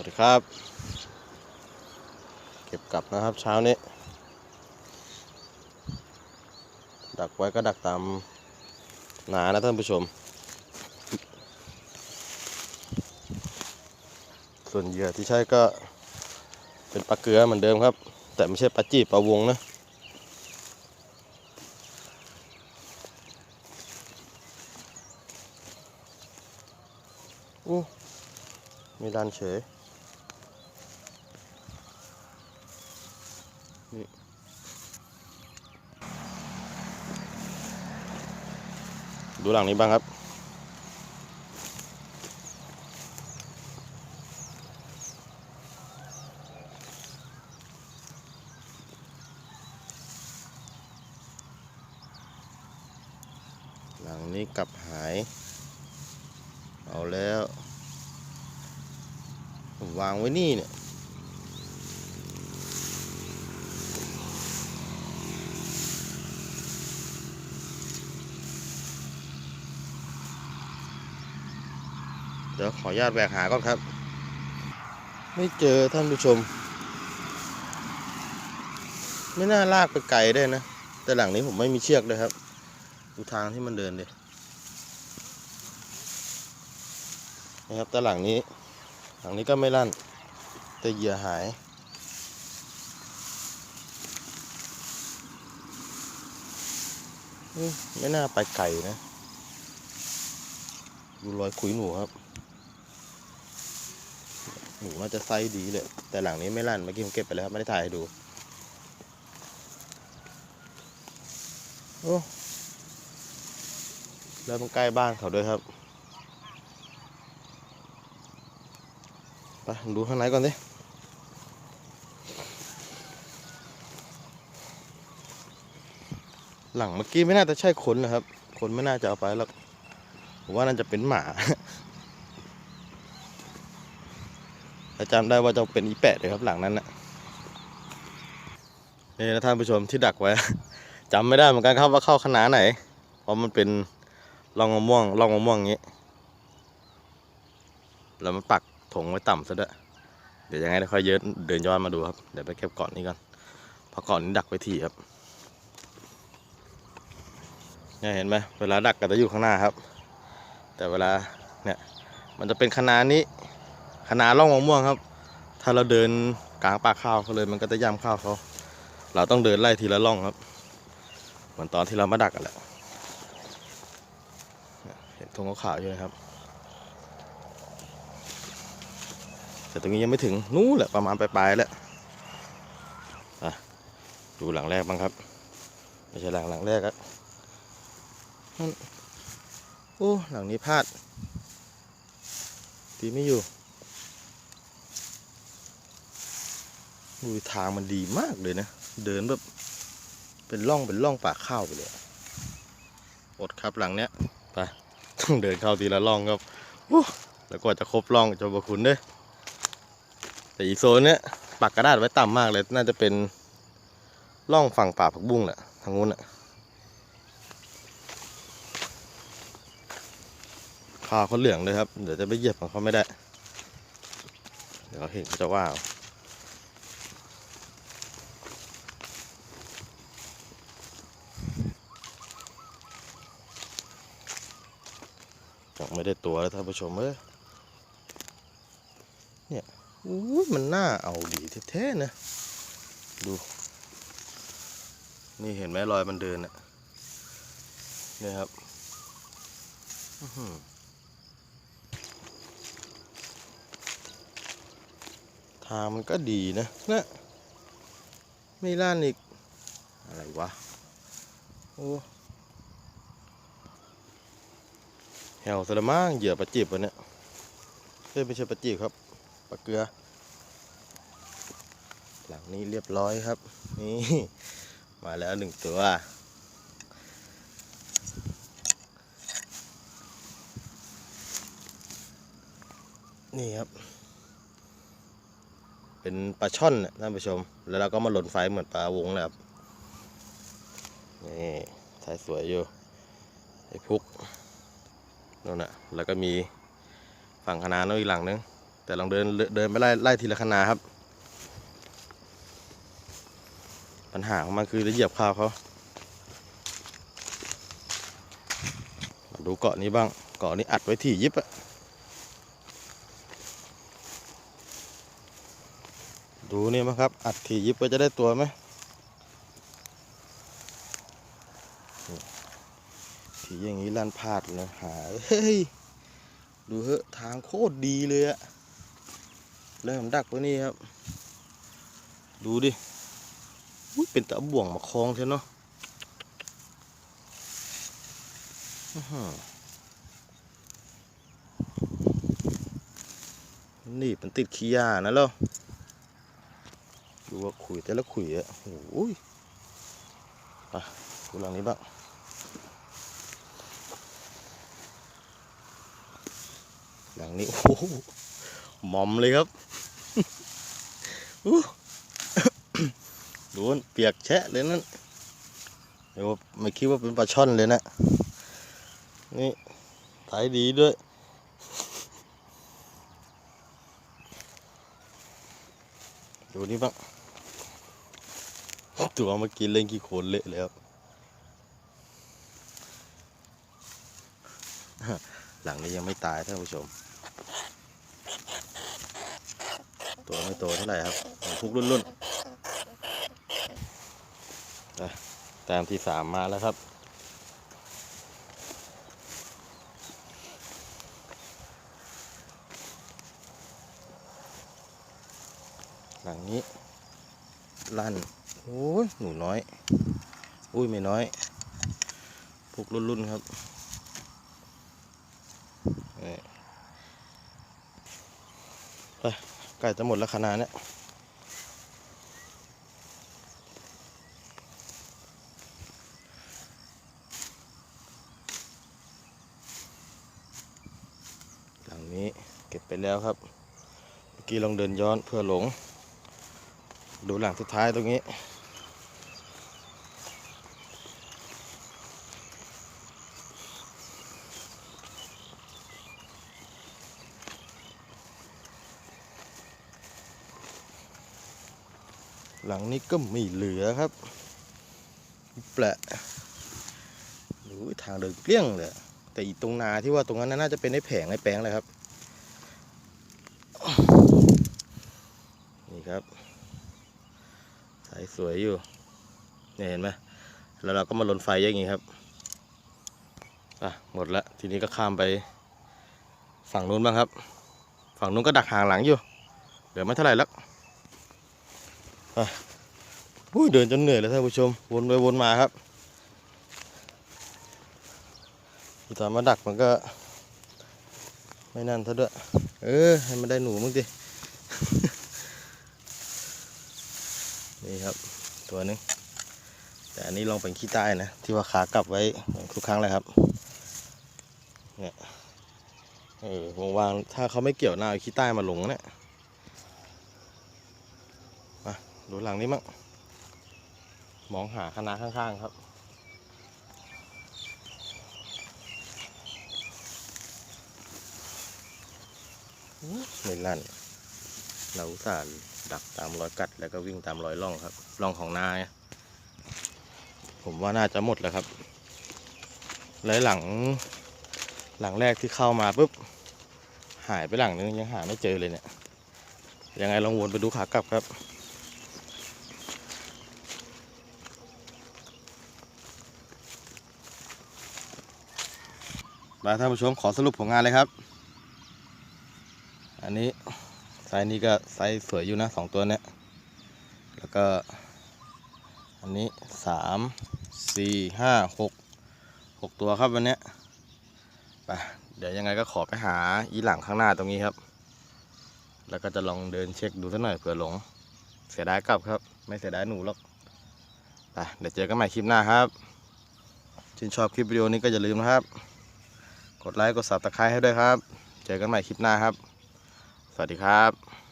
วัสดีครับ เก็บกลับนะครับเช้านี้ ดักไว้ก็ดักตามหนานะท่านผู้ชม ส่วนเหยื่อที่ใช้ก็เป็นปลาเกลือเหมือนเดิมครับ แต่ไม่ใช่ปลาจีบปลาวงนะอู้มีดันเฉย นี่ดูหลังนี้บ้างครับ หลังนี้กลับหาย เอาแล้ว ผมวางไว้นี่เนี่ย เดี๋ยวขออนุญาตแหวกหาก่อนครับ ไม่เจอท่านผู้ชม ไม่น่าลากไปไกลได้นะ แต่หลังนี้ผมไม่มีเชือกเลยครับ ดูทางที่มันเดินดินะครับแต่หลังนี้ หลังนี้ก็ไม่ลั่น แต่เหยื่อหายไม่น่าไปไกลนะ ดูรอยขุยหนูครับ หนูน่าจะไซส์ดีเลย แต่หลังนี้ไม่ลั่นเมื่อกี้ผมเก็บไปแล้วครับ ไม่ได้ถ่ายให้ดู โอ้แล้วมันใกล้บ้านเขาด้วยครับ ไปดูข้างในก่อนสิหลังเมื่อกี้ไม่น่าจะใช่คนนะครับ คนไม่น่าจะเอาไปแล้วผมว่าน่าจะเป็นหมา แต่จำได้ว่าจะเป็นอีแปะเลยครับหลังนั้นนะนี่นะท่านผู้ชมที่ดักไว้จำไม่ได้เหมือนกันครับว่าเข้าคณะไหน เพราะมันเป็นร่องมะม่วงร่องมะม่วงอย่างนี้ แล้วมันปักถงไว้ต่ำซะด้วยเดี๋ยวยังไงเดี๋ยวค่อยเยอะเดินย้อนมาดูครับ เดี๋ยวไปเก็บก่อนนี้ก่อนเพราะก่อนนี้ดักไว้ทีครับเนี่ยเห็นไหมเวลาดักก็จะอยู่ข้างหน้าครับ แต่เวลาเนี่ยมันจะเป็นคณะนี้ คณะร่องมะม่วงครับ ถ้าเราเดินกลางป่าข้าวเขาเลยมันก็จะย่ำข้าวเขาเราต้องเดินไล่ทีละร่องครับ เหมือนตอนที่เรามาดักกันแหละเห็นธงขาวๆอยู่นะครับแต่ตรงนี้ยังไม่ถึงนู้นแหละประมาณปลายๆแล้วดูหลังแรกบ้างครับไม่ใช่หลังหลังแรกครับโอ้หลังนี้พลาดตีไม่อยู่ ดูทางมันดีมากเลยนะ เดินแบบเป็นร่องเป็นร่องป่าข้าวไปเลยอดครับหลังเนี้ยไปต้องเดินเข้าทีละร่องครับโอ้แล้วกว่าจะครบร่องจะบคุณเด้อแต่อีโซนเนี้ยปักกระดาษไว้ต่ำมากเลย น่าจะเป็นร่องฝั่งป่าผักบุ้งแหละทางนู้นแหละขาวเขาเหลืองเลยครับ เดี๋ยวจะไปเหยียบของเขาไม่ได้ เดี๋ยวเขาเห็นเขาจะว่าเอายัง ไม่ได้ตัวแล้วท่านผู้ชมเอ้ยอุ้ยมันน่าเอาดีแท้ๆนะ ดู นี่เห็นไหมรอยมันเดินอะเนี่ยครับทางมันก็ดีนะนะไม่ล่านอีก อะไรวะ โอ้แหวสลมังเหยื่อปลาจีบวะเนี้ยไม่ใช่ปลาจีบครับปลาเกลือ หลังนี้เรียบร้อยครับ นี่มาแล้วหนึ่งตัวนี่ครับ เป็นปลาช่อนนะท่านผู้ชม แล้วเราก็มาหล่นไฟเหมือนปลาวงเลยครับ นี่สายสวยอยู่ ไอ้พุก นั่นน่ะแล้วก็มีฝั่งคณะน้นอีกหลังนึง แต่ลองเดินเดินไปไล่ไล่ทีละคณาครับ ปัญหาของมันคือจะเหยียบข้าวเขามาดูเกาะนี้บ้าง เกาะนี้อัดไว้ถี่ยิบอะดูนี่มั้งครับ อัดถี่ยิบก็จะได้ตัวไหม ถีอย่างนี้ลั่นพลาดเลยหาเฮ้ย ดูเหอะทางโคตรดีเลยอะเริ่มดักไว้นี่ครับ ดูดิเป็นตะบ่วงมาคล้องเท่เนาะนี่มันติดขี้ยานะเล่าดูว่าขุยแต่ละขุยอะโอ้ยไปดูหลังนี้บ้าง หลังนี้โอ้โหหมอมเลยครับดูนเปียกแฉะเลยนั่นเดี๋ยวไม่คิดว่าเป็นปลาช่อนเลยนะนี่ถ่ายดีด้วยดูนี่บ้างตัวเมื่อกี้เล่นกี่คนเละแล้ว หลังนี้ยังไม่ตายท่านผู้ชม ตัวไม่โตเท่าไหร่ครับของพุกรุ่นรุ่นแต้มที่สามมาแล้วครับ หลังนี้ ลั่น โอ้ยหนูน้อย อุ้ยไม่น้อยพุกรุ่นรุ่นๆครับ นี่ไป ใกล้จะหมดแล้วขนาดเนี้ยหลังนี้เก็บไปแล้วครับ เมื่อกี้ลองเดินย้อนเพื่อหลง ดูหลังสุดท้ายตรงนี้ หลังนี้ก็ไม่เหลือครับแปละหรือทางเดินเกลี้ยงเลยแต่อีตรงนาที่ว่าตรงนั้นน่าจะเป็นไอ้แผงไอ้แปลงเลยครับ นี่ครับสายสวยอยู่เนี่ยเห็นไหมแล้วเราก็มาลนไฟอย่างงี้ครับอะหมดละทีนี้ก็ข้ามไปฝั่งนู้นบ้างครับ ฝั่งนู้นก็ดักหางหลังอยู่เหลือไม่เท่าไหร่แล้ว อุ้ยเดินจนเหนื่อยแล้วท่านผู้ชม วนไปวนมาครับอีตอนมาดักมันก็ ไม่นั่นซะด้วย เออ ให้มันได้หนูมึงดินี่ครับ ตัวหนึง แต่อันนี้ลองเป็นขี้ใต้นะ ที่ว่าขากลับไว้ทุกครั้งเลยครับ เนี่ย เออวางๆถ้าเขาไม่เกี่ยวหน้าเอาขี้ใต้มาลงนะเนี่ยมา ดูหลังนี้มั่งมองหาคณะข้างๆครับ ไม่ลั่น เราสาห์ดักตามรอยกัดแล้วก็วิ่งตามรอยล่องครับล่องของนาไงผมว่าน่าจะหมดแล้วครับแล้วหลังหลังแรกที่เข้ามาปุ๊บหายไปหลังนึงยังหาไม่เจอเลยเนี่ยยังไงลองวนไปดูขากลับครับ มาท่านผู้ชมขอสรุปผลงานเลยครับ อันนี้ไซส์นี้ก็ไซส์สวยอยู่นะสองตัวเนี้ยแล้วก็ อันนี้สามสี่ห้าหกหกตัวครับวันนี้ไปเดี๋ยวยังไงก็ขอไปหาอีหลังข้างหน้าตรงนี้ครับ แล้วก็จะลองเดินเช็คดูสักหน่อยเผื่อหลง เสียดายกลับครับ ไม่เสียดายหนูหรอกไปเดี๋ยวเจอกันใหม่คลิปหน้าครับชื่นชอบคลิปวิดีโอนี้ก็อย่าลืมนะครับ ดไลค์กดซับตะคายให้ด้วยครับ เจอกันใหม่คลิปหน้าครับ สวัสดีครับ